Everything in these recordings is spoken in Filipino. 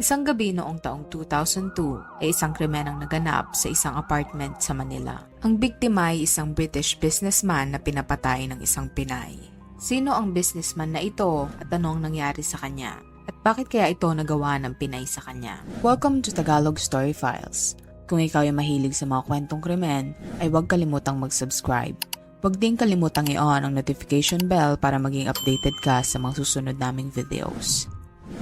Isang gabi noong taong 2002 ay isang krimen ang naganap sa isang apartment sa Manila. Ang biktima ay isang British businessman na pinapatay ng isang Pinay. Sino ang businessman na ito at ano ang nangyari sa kanya? At bakit kaya ito nagawa ng Pinay sa kanya? Welcome to Tagalog Story Files. Kung ikaw ay mahilig sa mga kwentong krimen, ay huwag kalimutang mag-subscribe. Huwag din kalimutang i-on ang notification bell para maging updated ka sa mga susunod naming videos.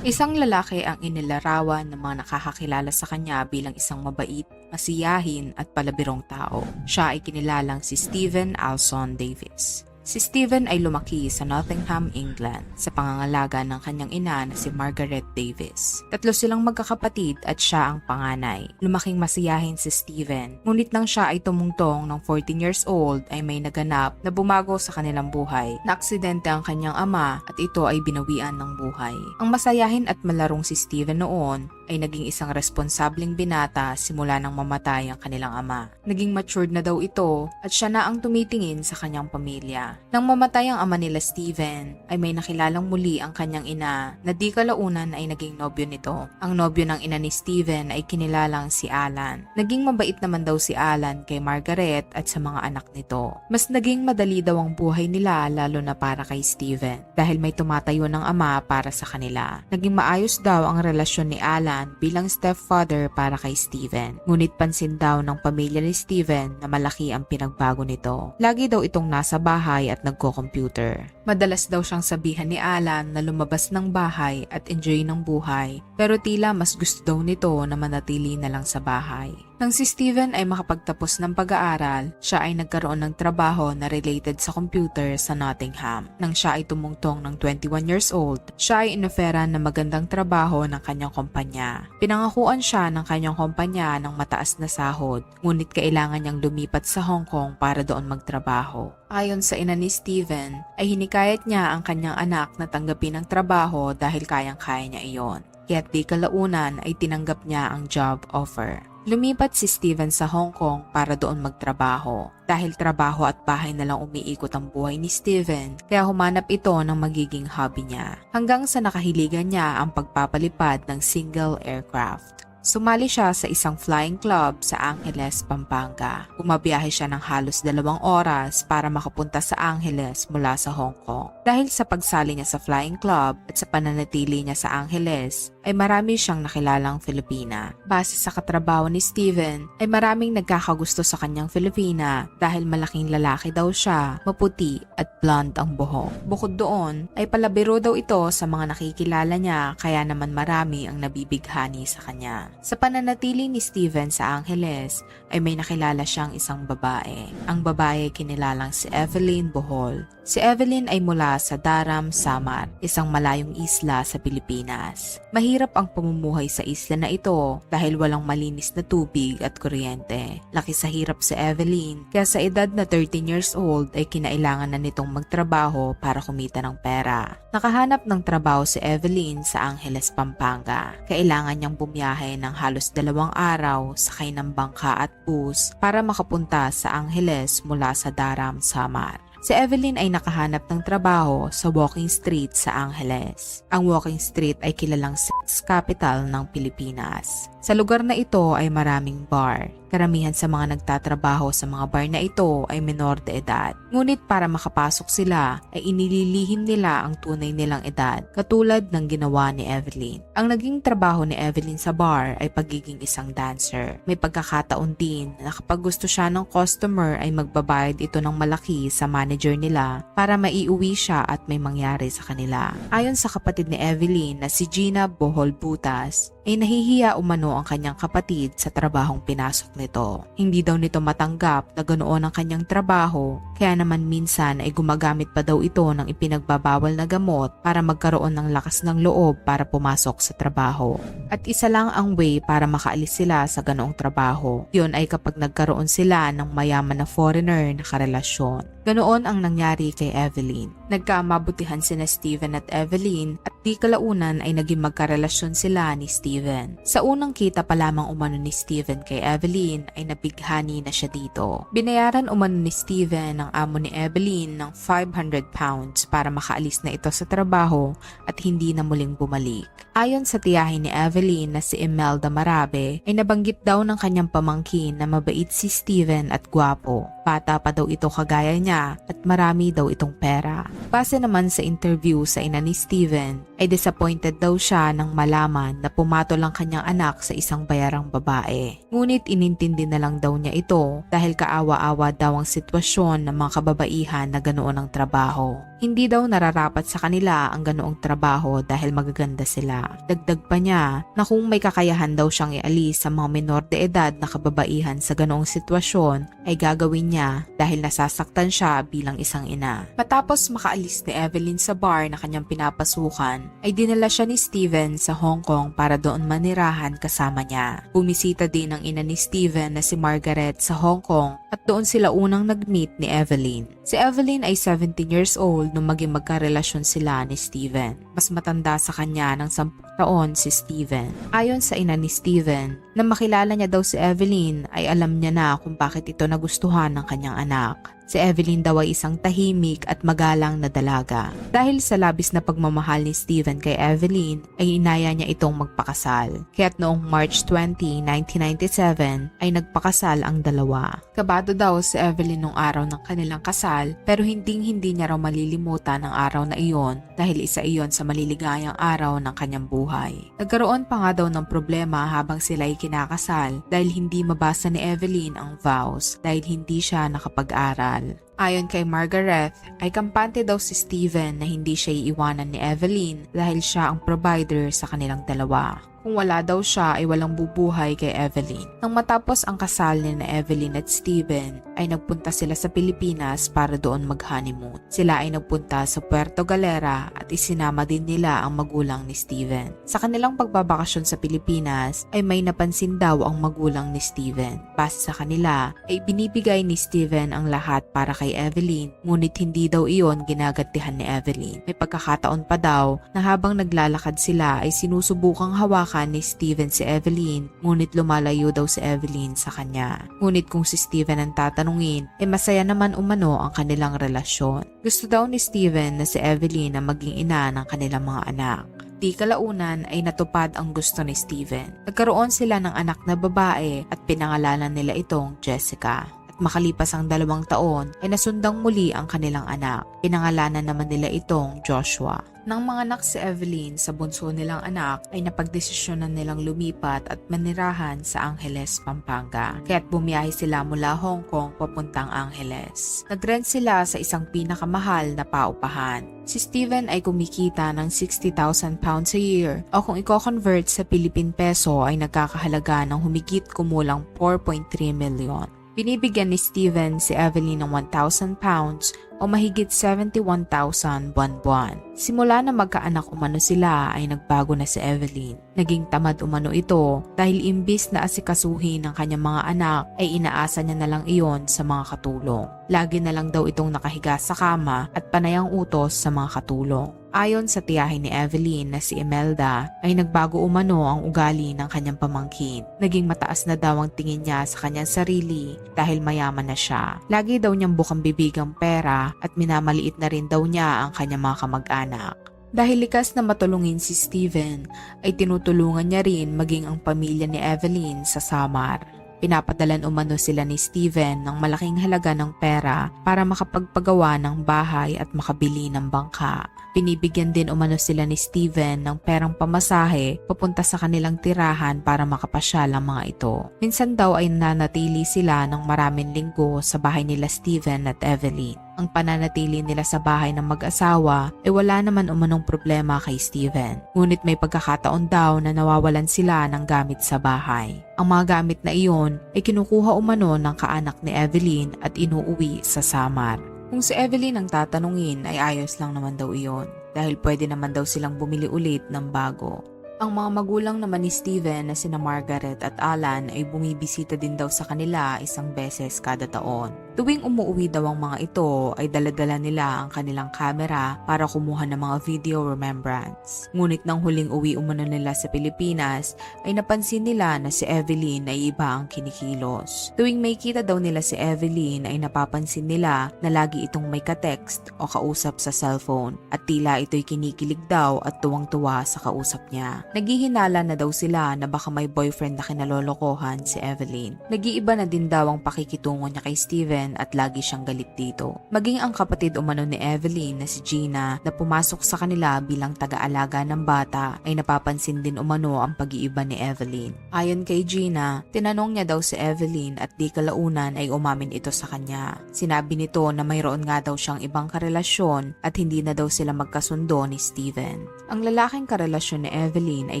Isang lalaki ang inilarawan ng mga nakakakilala sa kanya bilang isang mabait, masiyahin at palabirong tao. Siya ay kinilalang si Stephen Alson Davis. Si Stephen ay lumaki sa Nottingham, England sa pangangalaga ng kanyang ina na si Margaret Davis. Tatlo silang magkakapatid at siya ang panganay. Lumaking masiyahin si Stephen, ngunit nang siya ay tumungtong ng 14 years old ay may naganap na bumago sa kanilang buhay. Naaksidente ang kanyang ama at ito ay binawian ng buhay. Ang masayahin at malarong si Stephen noon ay naging isang responsableng binata simula nang mamatay ang kanilang ama. Naging matured na daw ito at siya na ang tumitingin sa kanyang pamilya. Nang mamatay ang ama nila Steven, ay may nakilalang muli ang kanyang ina na di kalaunan ay naging nobyo nito. Ang nobyo ng ina ni Steven ay kinilalang si Alan. Naging mabait naman daw si Alan kay Margaret at sa mga anak nito. Mas naging madali daw ang buhay nila lalo na para kay Steven dahil may tumatayo ng ama para sa kanila. Naging maayos daw ang relasyon ni Alan bilang stepfather para kay Steven. Ngunit pansin daw ng pamilya ni Steven na malaki ang pinagbago nito. Lagi daw itong nasa bahay at nagko-computer. Madalas daw siyang sabihan ni Alan na lumabas ng bahay at enjoy ng buhay pero tila mas gusto daw nito na manatili na lang sa bahay. Nang si Steven ay makapagtapos ng pag-aaral, siya ay nagkaroon ng trabaho na related sa computer sa Nottingham. Nang siya ay tumungtong ng 21 years old, siya ay inoferan ng magandang trabaho ng kanyang kumpanya. Pinangakuan siya ng kanyang kumpanya ng mataas na sahod, ngunit kailangan niyang lumipat sa Hong Kong para doon magtrabaho. Ayon sa ina ni Steven, ay hinikayat niya ang kanyang anak na tanggapin ang trabaho dahil kayang-kaya niya iyon. Kaya't di kalaunan ay tinanggap niya ang job offer. Lumipat si Steven sa Hong Kong para doon magtrabaho. Dahil trabaho at bahay na lang umiikot ang buhay ni Steven, kaya humanap ito ng magiging hobby niya. Hanggang sa nakahiligan niya ang pagpapalipad ng single aircraft. Sumali siya sa isang flying club sa Angeles, Pampanga. Bumabiyahe siya ng halos dalawang oras para makapunta sa Angeles mula sa Hong Kong. Dahil sa pagsali niya sa flying club at sa pananatili niya sa Angeles, ay marami siyang nakilalang Filipina. Base sa katrabaho ni Steven, ay maraming nagkakagusto sa kanyang Filipina dahil malaking lalaki daw siya, maputi at blonde ang buhok. Bukod doon, ay palabiro daw ito sa mga nakikilala niya kaya naman marami ang nabibighani sa kanya. Sa pananatili ni Steven sa Angeles, ay may nakilala siyang isang babae. Ang babae kinilalang si Evelyn Bohol. Si Evelyn ay mula sa Daram, Samar, isang malayong isla sa Pilipinas. Mahirap ang pamumuhay sa isla na ito dahil walang malinis na tubig at kuryente. Laki sa hirap si Evelyn, kaya sa edad na 13 years old ay kinailangan na nitong magtrabaho para kumita ng pera. Nakahanap ng trabaho si Evelyn sa Angeles, Pampanga. Kailangan niyang bumiyahe ng halos dalawang araw sakay ng bangka at bus para makapunta sa Angeles mula sa Daram, Samar. Si Evelyn ay nakahanap ng trabaho sa Walking Street sa Angeles. Ang Walking Street ay kilalang sex capital ng Pilipinas. Sa lugar na ito ay maraming bar. Karamihan sa mga nagtatrabaho sa mga bar na ito ay menor de edad. Ngunit para makapasok sila ay inililihim nila ang tunay nilang edad katulad ng ginawa ni Evelyn. Ang naging trabaho ni Evelyn sa bar ay pagiging isang dancer. May pagkakataon din na kapag gusto siya ng customer ay magbabayad ito ng malaki sa manager nila para maiuwi siya at may mangyari sa kanila. Ayon sa kapatid ni Evelyn na si Gina Bohol Butas, ay nahihiya umano ang kanyang kapatid sa trabahong pinasok nito. Hindi daw nito matanggap na ganoon ang kanyang trabaho, kaya naman minsan ay gumagamit pa daw ito ng ipinagbabawal na gamot para magkaroon ng lakas ng loob para pumasok sa trabaho. At isa lang ang way para makaalis sila sa ganoong trabaho. Yun ay kapag nagkaroon sila ng mayaman na foreigner na karelasyon. Ganoon ang nangyari kay Evelyn. Nagkamabutihan sina Steven at Evelyn at di kalaunan ay naging magkarelasyon sila ni Steven. Sa unang kita pa lamang umano ni Steven kay Evelyn ay nabighani na siya dito. Binayaran umano ni Steven ng amo ni Evelyn ng 500 pounds para makaalis na ito sa trabaho at hindi na muling bumalik. Ayon sa tiyahin ni Evelyn na si Imelda Marabe ay nabanggit daw ng kanyang pamangkin na mabait si Steven at gwapo. Bata pa daw ito kagaya niya at marami daw itong pera. Base naman sa interview sa ina ni Steven ay disappointed daw siya nang malaman na pumatol ang kanyang anak sa isang bayarang babae. Ngunit inintindi na lang daw niya ito dahil kaawa-awa daw ang sitwasyon ng mga kababaihan na ganoon ang trabaho. Hindi daw nararapat sa kanila ang ganoong trabaho dahil magaganda sila. Dagdag pa niya na kung may kakayahan daw siyang ialis sa mga menor de edad na kababaihan sa ganoong sitwasyon ay gagawin niya dahil nasasaktan siya bilang isang ina. Matapos makaalis ni Evelyn sa bar na kanyang pinapasukan, ay dinala siya ni Steven sa Hong Kong para doon manirahan kasama niya. Bumisita din ang ina ni Steven na si Margaret sa Hong Kong at doon sila unang nag-meet ni Evelyn. Si Evelyn ay 17 years old nung maging magkarelasyon sila ni Steven. Mas matanda sa kanya ng 10 taon si Steven. Ayon sa ina ni Steven, na makilala niya daw si Evelyn ay alam niya na kung bakit ito nagustuhan ng kanyang anak. Si Evelyn daw ay isang tahimik at magalang na dalaga. Dahil sa labis na pagmamahal ni Steven kay Evelyn, ay inaya niya itong magpakasal. Kaya't noong March 20, 1997, ay nagpakasal ang dalawa. Kabado daw si Evelyn nung araw ng kanilang kasal, pero hinding hindi niya raw malilimutan ang araw na iyon dahil isa iyon sa maliligayang araw ng kanyang buhay. Nagkaroon pa nga daw ng problema habang sila ay kinakasal dahil hindi mabasa ni Evelyn ang vows dahil hindi siya nakapag-aral. Ayon kay Margaret, ay kampante daw si Steven na hindi siya iiwanan ni Evelyn dahil siya ang provider sa kanilang dalawa. Kung wala daw siya ay walang bubuhay kay Evelyn. Nang matapos ang kasal ni na Evelyn at Steven, ay nagpunta sila sa Pilipinas para doon mag-honeymoon. Sila ay nagpunta sa Puerto Galera at isinama din nila ang magulang ni Steven. Sa kanilang pagbabakasyon sa Pilipinas ay may napansin daw ang magulang ni Steven. Base sa kanila ay binibigay ni Steven ang lahat para kay Evelyn ngunit hindi daw iyon ginagatihan ni Evelyn. May pagkakataon pa daw na habang naglalakad sila ay sinusubukang hawakan ni Steven si Evelyn ngunit lumalayo daw si Evelyn sa kanya. Ngunit kung si Steven ang tatanungin, eh masaya naman umano ang kanilang relasyon. Gusto daw ni Steven na si Evelyn ang maging ina ng kanilang mga anak. Di kalaunan ay natupad ang gusto ni Steven. Nagkaroon sila ng anak na babae at pinangalanan nila itong Jessica. Makalipas ang dalawang taon ay nasundang muli ang kanilang anak. Pinangalanan naman nila itong Joshua. Nang mga anak si Evelyn sa bunso nilang anak ay napagdesisyonan nilang lumipat at manirahan sa Angeles, Pampanga. Kaya't bumiyahe sila mula Hong Kong papuntang Angeles. Nagrent sila sa isang pinakamahal na paupahan. Si Steven ay kumikita ng 60,000 pounds a year o kung i-convert sa Philippine peso ay nagkakahalaga ng humigit kumulang 4.3 million. Binibigyan ni Steven si Evelyn ng 1,000 pounds o mahigit 71,000 buwan-buwan. Simula na magkaanak umano sila ay nagbago na si Evelyn. Naging tamad umano ito dahil imbis na asikasuhin ng kanyang mga anak ay inaasa niya na lang iyon sa mga katulong. Lagi na lang daw itong nakahiga sa kama at panayang utos sa mga katulong. Ayon sa tiyahin ni Evelyn na si Imelda ay nagbago umano ang ugali ng kanyang pamangkin. Naging mataas na daw ang tingin niya sa kanyang sarili dahil mayaman na siya. Lagi daw niyang bukang bibigang pera at minamaliit na rin daw niya ang kanyang mga kamag-anak. Dahil likas na matulungin si Steven, ay tinutulungan niya rin maging ang pamilya ni Evelyn sa Samar. Pinapadalan umano sila ni Steven ng malaking halaga ng pera para makapagpagawa ng bahay at makabili ng bangka. Binibigyan din umano sila ni Steven ng perang pamasahe papunta sa kanilang tirahan para makapasyal ang mga ito. Minsan daw ay nanatili sila ng maraming linggo sa bahay nila Steven at Evelyn. Ang pananatili nila sa bahay ng mag-asawa ay wala naman umanong problema kay Steven. Ngunit may pagkakataon daw na nawawalan sila ng gamit sa bahay. Ang mga gamit na iyon ay kinukuha umano ng kaanak ni Evelyn at inuuwi sa Samar. Kung si Evelyn ang tatanungin ay ayos lang naman daw iyon dahil pwede naman daw silang bumili ulit ng bago. Ang mga magulang naman ni Steven na sina Margaret at Alan ay bumibisita din daw sa kanila isang beses kada taon. Tuwing umuwi daw ang mga ito ay daladala nila ang kanilang camera para kumuha ng mga video remembrance. Ngunit nang huling uwi umano nila sa Pilipinas ay napansin nila na si Evelyn ay iba ang kinikilos. Tuwing may kita daw nila si Evelyn ay napapansin nila na lagi itong may ka-text o kausap sa cellphone at tila ito'y kinikilig daw at tuwang-tuwa sa kausap niya. Naghihinala na daw sila na baka may boyfriend na kinalolokohan si Evelyn. Nag-iiba na din daw ang pakikitungo niya kay Steven at lagi siyang galit dito. Maging ang kapatid umano ni Evelyn na si Gina na pumasok sa kanila bilang taga-alaga ng bata ay napapansin din umano ang pag-iiba ni Evelyn. Ayon kay Gina, tinanong niya daw si Evelyn at di kalaunan ay umamin ito sa kanya. Sinabi nito na mayroon nga daw siyang ibang karelasyon at hindi na daw sila magkasundo ni Steven. Ang lalaking karelasyon ni Evelyn ay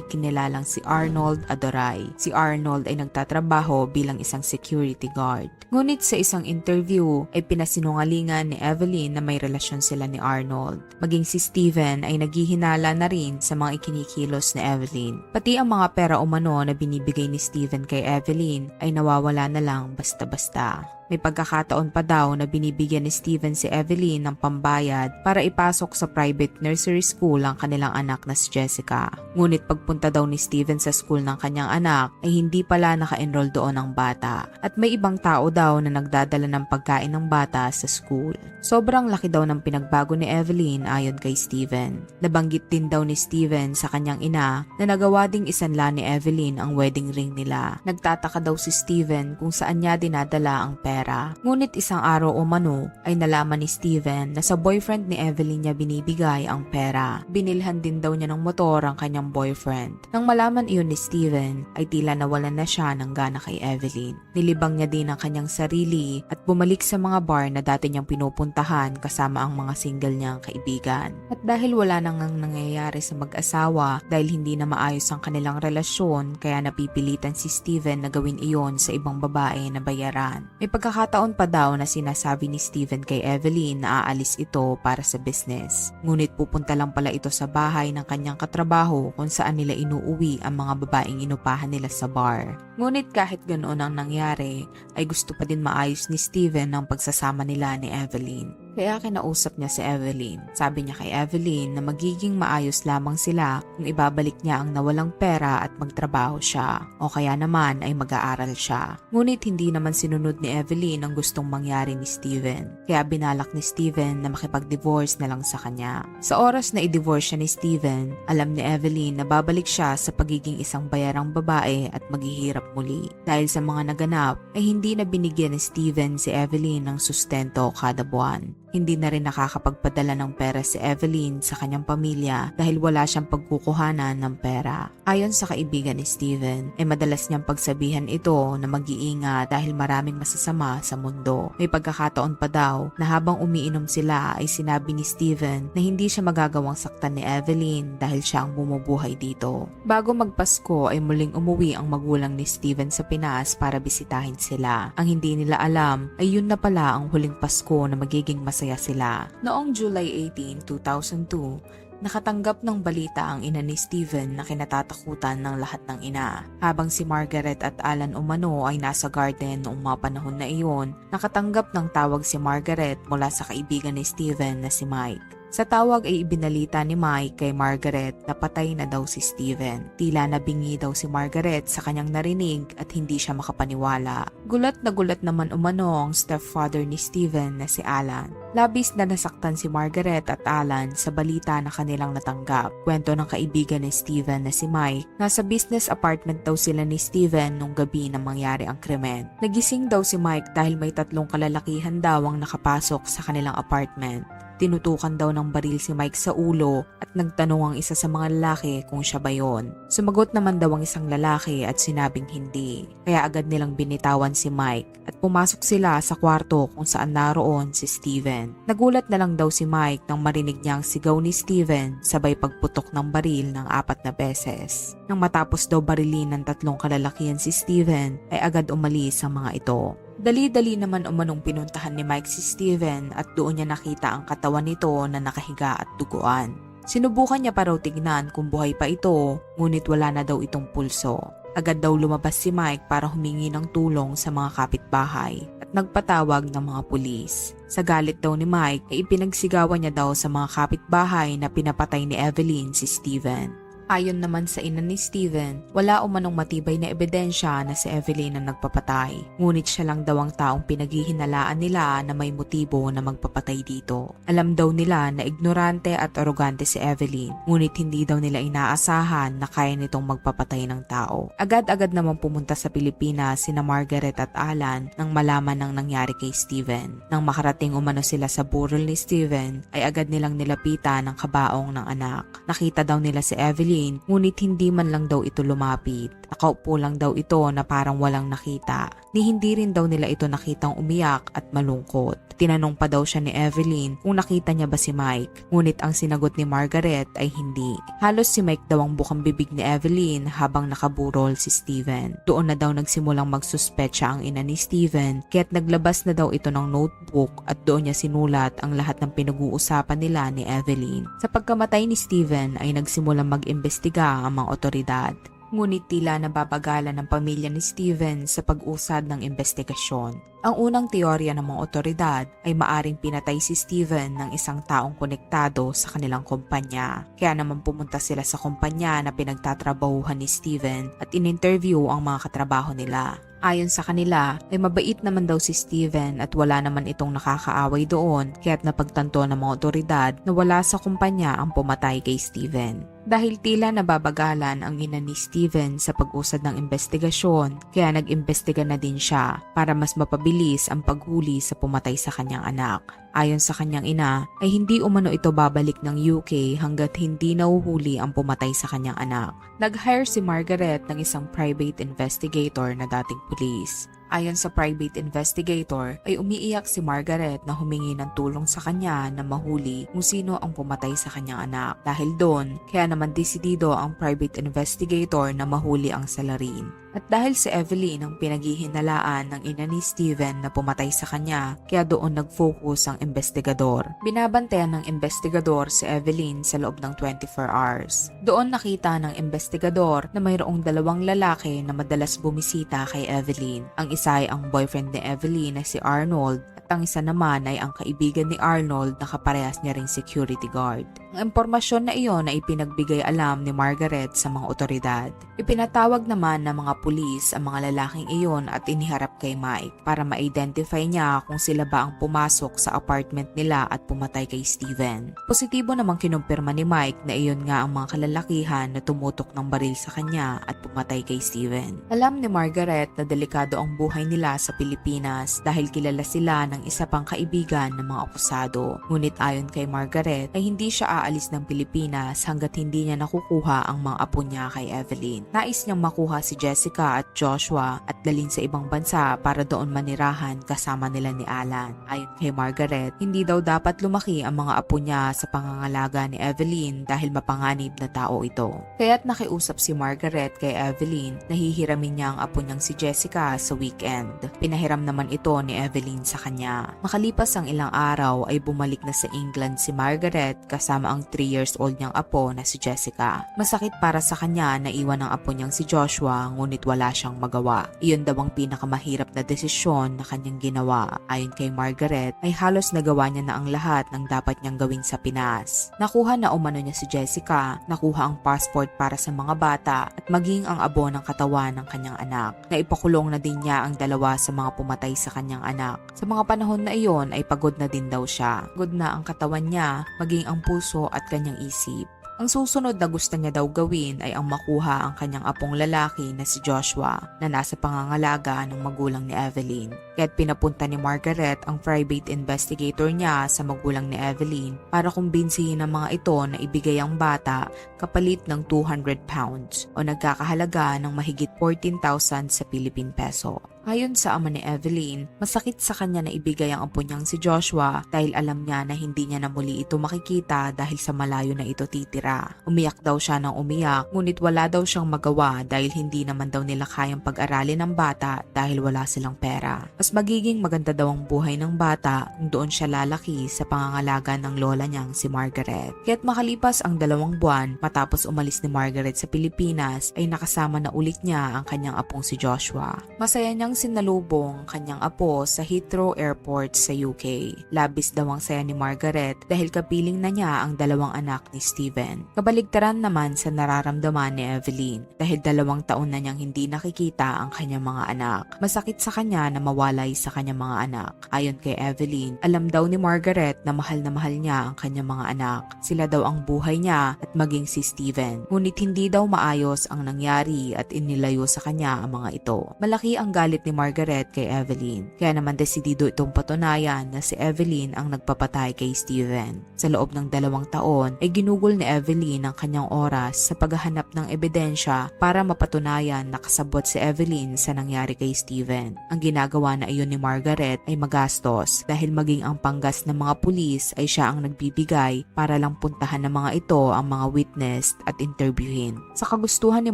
kinilalang si Arnold Adoray. Si Arnold ay nagtatrabaho bilang isang security guard. Ngunit sa isang interview ay pinasinungalingan ni Evelyn na may relasyon sila ni Arnold. Maging si Steven ay naghihinala na rin sa mga ikinikilos ni Evelyn. Pati ang mga pera umano na binibigay ni Steven kay Evelyn ay nawawala na lang basta-basta. May pagkakataon pa daw na binibigyan ni Steven si Evelyn ng pambayad para ipasok sa private nursery school ang kanilang anak na si Jessica. Ngunit pagpunta daw ni Steven sa school ng kanyang anak ay hindi pala naka-enroll doon ang bata at may ibang tao daw na nagdadala ng pagkain ng bata sa school. Sobrang laki daw ng pinagbago ni Evelyn ayon kay Steven. Nabanggit din daw ni Steven sa kanyang ina na nagawa ding isanla ni Evelyn ang wedding ring nila. Nagtataka daw si Steven kung saan niya dinadala ang pera pera. Ngunit isang araw o mano ay nalaman ni Steven na sa boyfriend ni Evelyn niya binibigay ang pera. Binilhan din daw niya ng motor ang kanyang boyfriend. Nang malaman iyon ni Steven ay tila nawalan na siya ng gana kay Evelyn. Nilibang niya din ang kanyang sarili at bumalik sa mga bar na dati niyang pinupuntahan kasama ang mga single niyang kaibigan. At dahil wala nang ang nangyayari sa mag-asawa dahil hindi na maayos ang kanilang relasyon kaya napipilitan si Steven na gawin iyon sa ibang babae na bayaran. May pagkakataon pa daw na sinasabi ni Steven kay Evelyn na aalis ito para sa business. Ngunit pupunta lang pala ito sa bahay ng kanyang katrabaho kung saan nila inuuwi ang mga babaeng inupahan nila sa bar. Ngunit kahit ganoon ang nangyari, ay gusto pa din maayos ni Steven ang pagsasama nila ni Evelyn. Kaya kinausap niya si Evelyn. Sabi niya kay Evelyn na magiging maayos lamang sila kung ibabalik niya ang nawalang pera at magtrabaho siya. O kaya naman ay mag-aaral siya. Ngunit hindi naman sinunod ni Evelyn ang gustong mangyari ni Steven. Kaya binalak ni Steven na makipag-divorce na lang sa kanya. Sa oras na i-divorce siya ni Steven, alam ni Evelyn na babalik siya sa pagiging isang bayarang babae at maghihirap muli. Dahil sa mga naganap, ay hindi na binigyan ni Steven si Evelyn ng sustento kada buwan. Hindi na rin nakakapagpadala ng pera si Evelyn sa kanyang pamilya dahil wala siyang pagkukuhanan ng pera. Ayon sa kaibigan ni Steven, ay madalas niyang pagsabihan ito na mag-iingat dahil maraming masasama sa mundo. May pagkakataon pa daw na habang umiinom sila ay sinabi ni Steven na hindi siya magagawang saktan ni Evelyn dahil siya ang bumubuhay dito. Bago magpasko ay muling umuwi ang magulang ni Steven sa Pinas para bisitahin sila. Ang hindi nila alam ay yun na pala ang huling Pasko na magiging masaya sila. Noong July 18, 2002, Nakatanggap ng balita ang ina ni Steven na kinatatakutan ng lahat ng ina. Habang si Margaret at Alan Umano ay nasa garden noong mga panahon na iyon, nakatanggap ng tawag si Margaret mula sa kaibigan ni Steven na si Mike. Sa tawag ay ibinalita ni Mike kay Margaret na patay na daw si Steven. Tila nabingi daw si Margaret sa kanyang narinig at hindi siya makapaniwala. Gulat na gulat naman umano ang stepfather ni Steven na si Alan. Labis na nasaktan si Margaret at Alan sa balita na kanilang natanggap. Kwento ng kaibigan ni Steven na si Mike, nasa business apartment daw sila ni Steven nung gabi na mangyari ang krimen. Nagising daw si Mike dahil may tatlong kalalakihan daw ang nakapasok sa kanilang apartment. Tinutukan daw ng baril si Mike sa ulo at nagtanong ang isa sa mga lalaki kung siya ba yon. Sumagot naman daw ang isang lalaki at sinabing hindi. Kaya agad nilang binitawan si Mike at pumasok sila sa kwarto kung saan naroon si Steven. Nagulat na lang daw si Mike nang marinig niya ang sigaw ni Steven sabay pagputok ng baril ng apat na beses. Nang matapos daw barilin ng tatlong kalalakihan si Steven ay agad umalis ang mga ito. Dali-dali naman umanong pinuntahan ni Mike si Steven at doon niya nakita ang katawan nito na nakahiga at duguan. Sinubukan niya pa raw tignan kung buhay pa ito, ngunit wala na daw itong pulso. Agad daw lumabas si Mike para humingi ng tulong sa mga kapitbahay at nagpatawag ng mga pulis. Sa galit daw ni Mike ay ipinagsigawan niya daw sa mga kapitbahay na pinapatay ni Evelyn si Steven. Ayon naman sa ina ni Steven, wala umanong matibay na ebidensya na si Evelyn ang nagpapatay. Ngunit siya lang daw ang taong pinaghihinalaan nila na may motibo na magpapatay dito. Alam daw nila na ignorante at arogante si Evelyn, ngunit hindi daw nila inaasahan na kaya nitong magpapatay ng tao. Agad-agad naman pumunta sa Pilipinas sina Margaret at Alan nang malaman ng nangyari kay Steven. Nang makarating umano sila sa burol ni Steven, ay agad nilang nilapitan ang kabaong ng anak. Nakita daw nila si Evelyn ngunit hindi man lang daw ito lumapit. Nakaupo lang daw ito na parang walang nakita. Ni hindi rin daw nila ito nakitang umiyak at malungkot. Tinanong pa daw siya ni Evelyn kung nakita niya ba si Mike. Ngunit ang sinagot ni Margaret ay hindi. Halos si Mike daw ang bukang bibig ni Evelyn habang nakaburol si Steven. Doon na daw nagsimulang magsuspetsa ang ina ni Steven kaya't naglabas na daw ito ng notebook at doon niya sinulat ang lahat ng pinag-uusapan nila ni Evelyn. Sa pagkamatay ni Steven ay nagsimulang mag-imbestiga ang mga otoridad. Ngunit tila nababagalan ng pamilya ni Steven sa pag-usad ng investigasyon. Ang unang teorya ng mga otoridad ay maaring pinatay si Steven ng isang taong konektado sa kanilang kumpanya. Kaya naman pumunta sila sa kumpanya na pinagtatrabahuhan ni Steven at in-interview ang mga katrabaho nila. Ayon sa kanila, ay mabait naman daw si Steven at wala naman itong nakakaaway doon kaya't napagtanto ng mga otoridad na wala sa kumpanya ang pumatay kay Steven. Dahil tila nababagalan ang ina ni Steven sa pag-usad ng investigasyon, kaya nag-imbestiga na din siya para mas mapabilis ang paghuli sa pumatay sa kanyang anak. Ayon sa kanyang ina, ay hindi umano ito babalik ng UK hanggat hindi nauhuli ang pumatay sa kanyang anak. Nag-hire si Margaret ng isang private investigator na dating pulis. Ayon sa private investigator, ay umiiyak si Margaret na humingi ng tulong sa kanya na mahuli kung sino ang pumatay sa kanyang anak. Dahil doon, kaya naman desidido ang private investigator na mahuli ang salarin. At dahil si Evelyn ang pinaghihinalaan ng ina ni Steven na pumatay sa kanya, kaya doon nag-focus ang investigador. Binabantayan ng investigador si Evelyn sa loob ng 24 hours. Doon nakita ng investigador na mayroong dalawang lalaki na madalas bumisita kay Evelyn. Ang isa ay ang boyfriend ni Evelyn na si Arnold at ang isa naman ay ang kaibigan ni Arnold na kaparehas niya ring security guard. Ang impormasyon na iyon ay ipinagbigay alam ni Margaret sa mga otoridad. Ipinatawag naman ng mga pulis ang mga lalaking iyon at iniharap kay Mike para ma-identify niya kung sila ba ang pumasok sa apartment nila at pumatay kay Steven. Positibo namang kinumpirma ni Mike na iyon nga ang mga kalalakihan na tumutok ng baril sa kanya at pumatay kay Steven. Alam ni Margaret na delikado ang buhay nila sa Pilipinas dahil kilala sila ng isa pang kaibigan ng mga akusado. Ngunit ayon kay Margaret ay hindi siya aalis ng Pilipinas hanggat hindi niya nakukuha ang mga apo niya kay Evelyn. Nais niyang makuha si Jessica at Joshua at dalhin sa ibang bansa para doon manirahan kasama nila ni Alan. Ayon kay Margaret, hindi daw dapat lumaki ang mga apo niya sa pangangalaga ni Evelyn dahil mapanganib na tao ito. Kaya't nakiusap si Margaret kay Evelyn na hihiramin niya ang apo niyang si Jessica sa weekend. Pinahiram naman ito ni Evelyn sa kanya. Makalipas ang ilang araw ay bumalik na sa England si Margaret kasama ang 3 years old niyang apo na si Jessica. Masakit para sa kanya na iwan ang apo niyang si Joshua ngunit wala siyang magawa. Iyon daw ang pinakamahirap na desisyon na kanyang ginawa. Ayon kay Margaret ay halos nagawa niya na ang lahat ng dapat niyang gawin sa Pinas. Nakuha na umano niya si Jessica, nakuha ang passport para sa mga bata at maging ang abo ng katawan ng kanyang anak. Naipakulong na din niya ang dalawa sa mga pumatay sa kanyang anak. Sa mga panahon na iyon ay pagod na din daw siya. Pagod na ang katawan niya, maging ang puso at kanyang isip. Ang susunod na gusto niya daw gawin ay ang makuha ang kanyang apong lalaki na si Joshua na nasa pangangalaga ng magulang ni Evelyn. Kaya't pinapunta ni Margaret ang private investigator niya sa magulang ni Evelyn para kumbinsihin ang mga ito na ibigay ang bata kapalit ng 200 pounds o nagkakahalaga ng mahigit 14,000 sa Philippine peso. Ayon sa ama ni Evelyn, masakit sa kanya na ibigay ang apo niyang si Joshua dahil alam niya na hindi niya na muli ito makikita dahil sa malayo na ito titira. Umiyak daw siya ng umiyak ngunit wala daw siyang magawa dahil hindi naman daw nila kayang pag-aralin ng bata dahil wala silang pera. Mas magiging maganda daw ang buhay ng bata kung doon siya lalaki sa pangangalaga ng lola niyang si Margaret. Kaya't makalipas ang dalawang buwan matapos umalis ni Margaret sa Pilipinas ay nakasama na ulit niya ang kanyang apong si Joshua. Masaya niyang sinalubong ang kanyang apo sa Heathrow Airport sa UK. Labis daw ang saya ni Margaret dahil kapiling na niya ang dalawang anak ni Steven. Kabaligtaran naman sa nararamdaman ni Evelyn dahil dalawang taon na niyang hindi nakikita ang kanyang mga anak. Masakit sa kanya na mawalay sa kanyang mga anak. Ayon kay Evelyn, alam daw ni Margaret na mahal na mahal niya ang kanyang mga anak. Sila daw ang buhay niya at maging si Steven. Ngunit hindi daw maayos ang nangyari at inilayo sa kanya ang mga ito. Malaki ang galit ni Margaret kay Evelyn. Kaya naman desidido itong patunayan na si Evelyn ang nagpapatay kay Steven. Sa loob ng dalawang taon ay ginugol ni Evelyn ang kanyang oras sa paghahanap ng ebidensya para mapatunayan na kasabot si Evelyn sa nangyari kay Steven. Ang ginagawa na iyon ni Margaret ay magastos dahil maging ang panggas ng mga pulis ay siya ang nagbibigay para lang puntahan ng mga ito ang mga witness at interviewin. Sa kagustuhan ni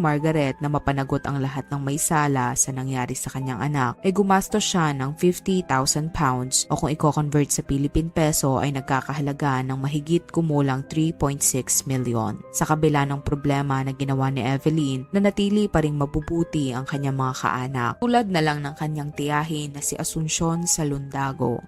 Margaret na mapanagot ang lahat ng may sala sa nangyari sa kanyang anak, ay gumastos siya ng 50,000 pounds o kung i-convert sa Philippine peso ay nagkakahalaga ng mahigit kumulang 3.6 million. Sa kabila ng problema na ginawa ni Evelyn, nanatili pa ring mabubuti ang kanyang mga kaanak, tulad na lang ng kanyang tiyahin na si Asuncion Salundago.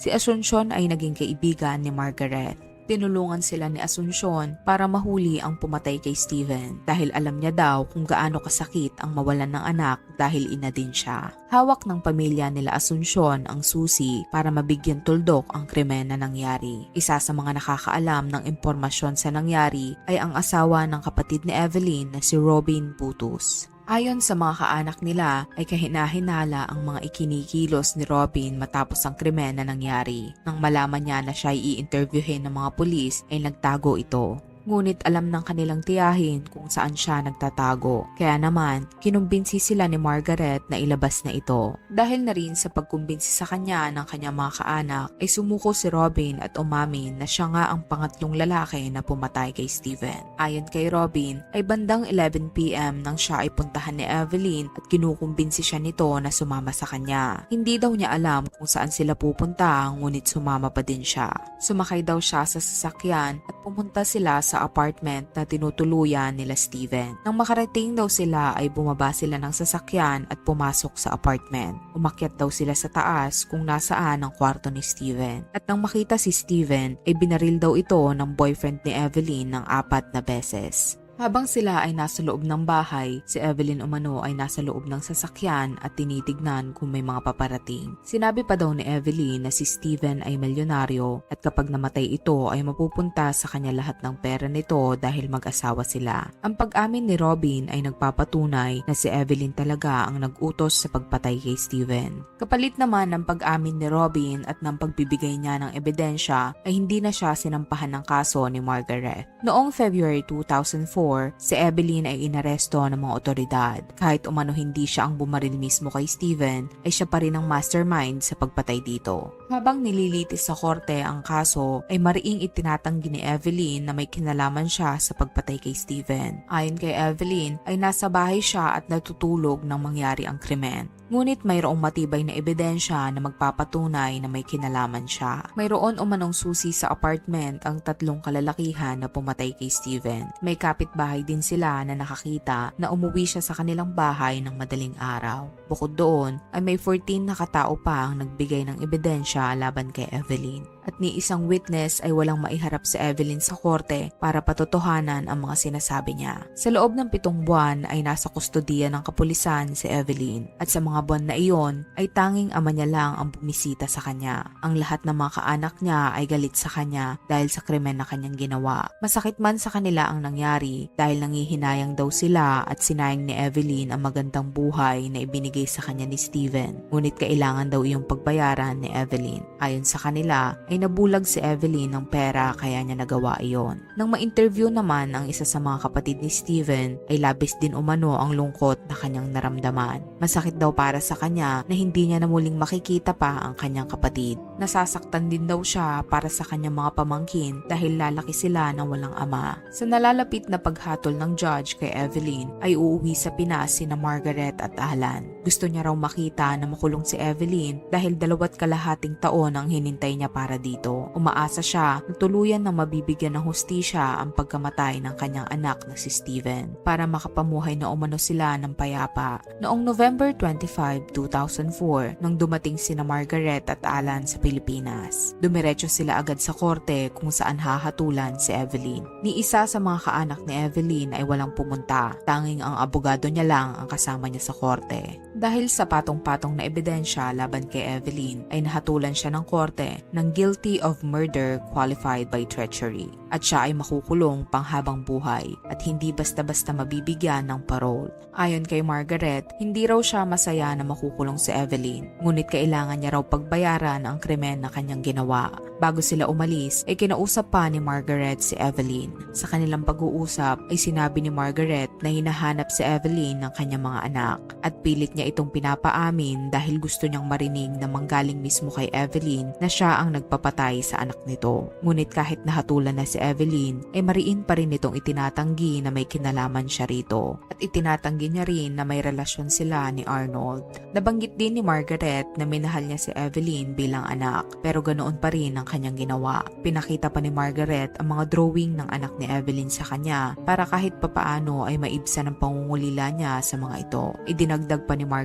Si Asuncion ay naging kaibigan ni Margaret. Tinulungan sila ni Asuncion para mahuli ang pumatay kay Steven dahil alam niya daw kung gaano kasakit ang mawalan ng anak dahil ina din siya. Hawak ng pamilya nila Asuncion ang susi para mabigyan tuldok ang krimen na nangyari. Isa sa mga nakakaalam ng impormasyon sa nangyari ay ang asawa ng kapatid ni Evelyn na si Robin Putus. Ayon sa mga kaanak nila ay kahinahinala ang mga ikinikilos ni Robin matapos ang krimen na nangyari. Nang malaman niya na siya ay i-interviewin ng mga pulis ay nagtago ito. Ngunit alam ng kanilang tiyahin kung saan siya nagtatago. Kaya naman, kinumbinsi sila ni Margaret na ilabas na ito. Dahil na rin sa pagkumbinsi sa kanya ng kanyang mga kaanak, ay sumuko si Robin at umamin na siya nga ang pangatlong lalaki na pumatay kay Steven. Ayon kay Robin, ay bandang 11pm nang siya ay puntahan ni Evelyn at kinukumbinsi siya nito na sumama sa kanya. Hindi daw niya alam kung saan sila pupunta ngunit sumama pa din siya. Sumakay daw siya sa sasakyan at pumunta sila sa apartment na tinutuluyan nila Steven. Nang makarating daw sila ay bumaba sila ng sasakyan at pumasok sa apartment. Umakyat daw sila sa taas kung nasaan ang kwarto ni Steven. At nang makita si Steven ay binaril daw ito ng boyfriend ni Evelyn ng apat na beses. Habang sila ay nasa loob ng bahay, si Evelyn Umano ay nasa loob ng sasakyan at tinitignan kung may mga paparating. Sinabi pa daw ni Evelyn na si Steven ay milyonaryo at kapag namatay ito ay mapupunta sa kanya lahat ng pera nito dahil mag-asawa sila. Ang pag-amin ni Robin ay nagpapatunay na si Evelyn talaga ang nag-utos sa pagpatay kay Steven. Kapalit naman ng pag-amin ni Robin at ng pagbibigay niya ng ebidensya ay hindi na siya sinampahan ng kaso ni Margaret. Noong February 2004, si Evelyn ay inaresto ng mga otoridad. Kahit umano hindi siya ang bumaril mismo kay Steven, ay siya pa rin ang mastermind sa pagpatay dito. Habang nililitis sa korte ang kaso, ay mariing itinatanggi ni Evelyn na may kinalaman siya sa pagpatay kay Steven. Ayon kay Evelyn, ay nasa bahay siya at natutulog nang mangyari ang krimen. Ngunit mayroong matibay na ebidensya na magpapatunay na may kinalaman siya. Mayroon umanong susi sa apartment ang tatlong kalalakihan na pumatay kay Steven. May kapitbahay din sila na nakakita na umuwi siya sa kanilang bahay ng madaling araw. Bukod doon ay may 14 na katao pa ang nagbigay ng ebidensya laban kay Evelyn at ni isang witness ay walang maiharap si Evelyn sa korte para patotohanan ang mga sinasabi niya. Sa loob ng pitong buwan ay nasa kustodiya ng kapulisan si Evelyn at sa mga buwan na iyon ay tanging ama niya lang ang bumisita sa kanya. Ang lahat ng mga kaanak niya ay galit sa kanya dahil sa krimen na kanyang ginawa. Masakit man sa kanila ang nangyari dahil nangihinayang daw sila at sinayang ni Evelyn ang magandang buhay na ibinigay sa kanya ni Steven. Ngunit kailangan daw iyong pagbayaran ni Evelyn. Ayon sa kanila ay nabulag si Evelyn ng pera kaya niya nagawa iyon. Nang ma-interview naman ang isa sa mga kapatid ni Steven ay labis din umano ang lungkot na kanyang naramdaman. Masakit daw para sa kanya na hindi niya na muling makikita pa ang kanyang kapatid. Nasasaktan din daw siya para sa kanyang mga pamangkin dahil lalaki sila ng walang ama. Sa nalalapit na paghatol ng judge kay Evelyn ay uuwi sa Pinas sina Margaret at Alan. Gusto niya raw makita na makulong si Evelyn dahil dalawat kalahating taon ang hinintay niya para dito. Umaasa siya na tuluyan na mabibigyan ng hustisya ang pagkamatay ng kanyang anak na si Steven para makapamuhay na umano sila ng payapa. Noong November 25, 2004, nang dumating sina Margaret at Alan sa Pilipinas, dumiretso sila agad sa korte kung saan hahatulan si Evelyn. Ni isa sa mga kaanak ni Evelyn ay walang pumunta, tanging ang abogado niya lang ang kasama niya sa korte. Dahil sa patong-patong na ebidensya laban kay Evelyn ay nahatulan siya ng korte ng guilty of murder qualified by treachery at siya ay makukulong panghabang buhay at hindi basta-basta mabibigyan ng parole. Ayon kay Margaret, hindi raw siya masaya na makukulong si Evelyn, ngunit kailangan niya raw pagbayaran ang krimen na kanyang ginawa. Bago sila umalis, ay kinausap pa ni Margaret si Evelyn. Sa kanilang pag-uusap ay sinabi ni Margaret na hinahanap si Evelyn ng kanyang mga anak at pilit niya itong pinapaamin dahil gusto niyang marinig na manggaling mismo kay Evelyn na siya ang nagpapatay sa anak nito. Ngunit kahit nahatulan na si Evelyn, ay mariin pa rin itong itinatanggi na may kinalaman siya rito. At itinatanggi niya rin na may relasyon sila ni Arnold. Nabanggit din ni Margaret na minahal niya si Evelyn bilang anak pero ganoon pa rin ang kanyang ginawa. Pinakita pa ni Margaret ang mga drawing ng anak ni Evelyn sa kanya para kahit papaano ay maibsan ang pangungulila niya sa mga ito. Idinagdag pa ni Margaret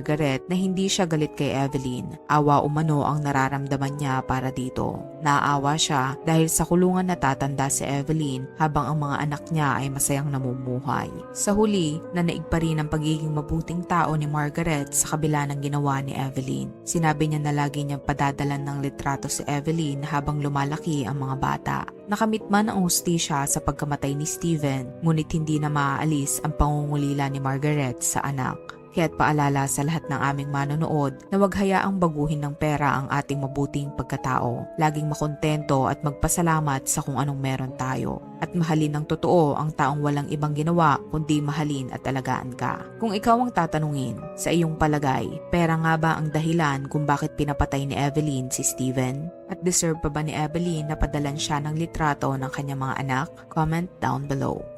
na hindi siya galit kay Evelyn. Awa umano ang nararamdaman niya para dito. Naawa siya dahil sa kulungan natatanda si Evelyn habang ang mga anak niya ay masayang namumuhay. Sa huli, nanaig pa rin ang pagiging mabuting tao ni Margaret sa kabila ng ginawa ni Evelyn. Sinabi niya na lagi niyang padadalan ng litrato si Evelyn habang lumalaki ang mga bata. Nakamit man ang hustisya sa pagkamatay ni Steven, ngunit hindi na maaalis ang pangungulila ni Margaret sa anak. Kaya't paalala sa lahat ng aming manonood na huwag hayaang baguhin ng pera ang ating mabuting pagkatao. Laging makontento at magpasalamat sa kung anong meron tayo. At mahalin ng totoo ang taong walang ibang ginawa kundi mahalin at alagaan ka. Kung ikaw ang tatanungin, sa iyong palagay, pera nga ba ang dahilan kung bakit pinapatay ni Evelyn si Steven? At deserve pa ba ni Evelyn na padalan siya ng litrato ng kanyang mga anak? Comment down below.